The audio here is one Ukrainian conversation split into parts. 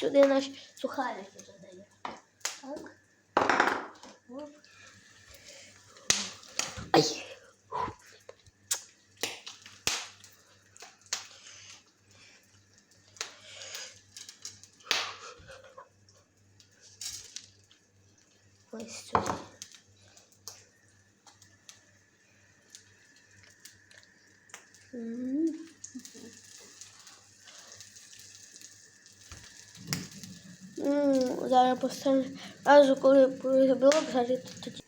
сюди наші сухарики додаю. Так. Оп. Ай. Ось сюди. М. Ну, зараз поставлю. Разу, коли білок жарити, тоді.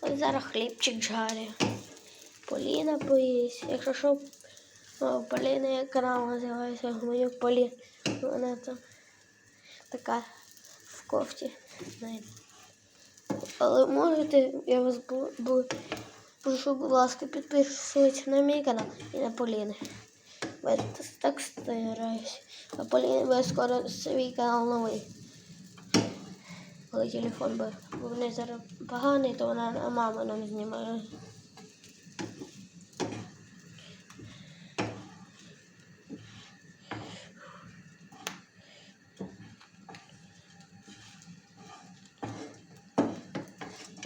Ось зараз хлібчик жарю. Поліна поїсть. Якщо що, Поліна як канал називається Гуменюк Полі. Вона там така в кофті. Але можете, я вас бу, бу, прошу, будь ласка, підписуйтесь на мій канал і на Поліни. Я так стараюсь. А Поліна буде скоро свій канал новий. Коли телефон буде. Бо в неї зараз поганий, то вона на маму нам знімає.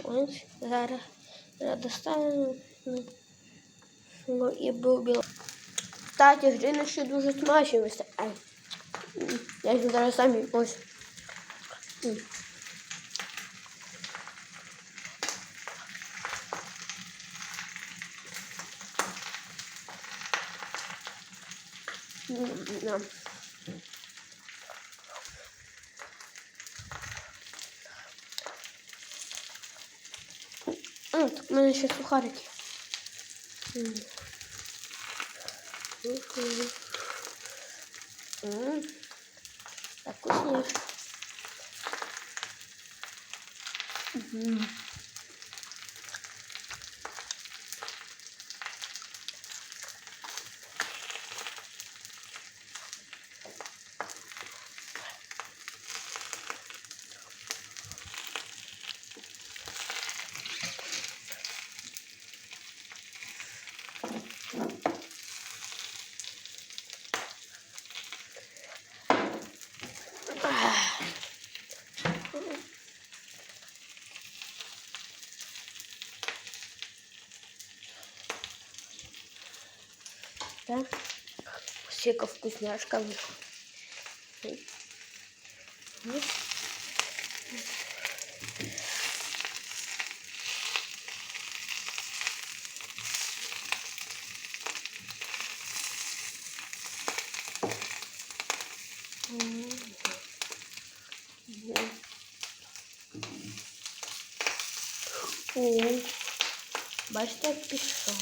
Ось зараз я достану ну, і був біло. Кстати, грини ще дуже смачні. Я їх зараз самі ось. М, так в мене ще сухарики. Так вкусніше. Да? Сека вкусняшка вышла. О, Бачите, як пішов.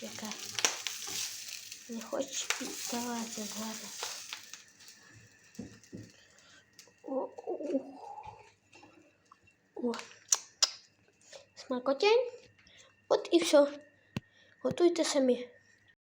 Яка не хоче піддавати зараз. О, о. Смакотень. От і все. Готуйте самі.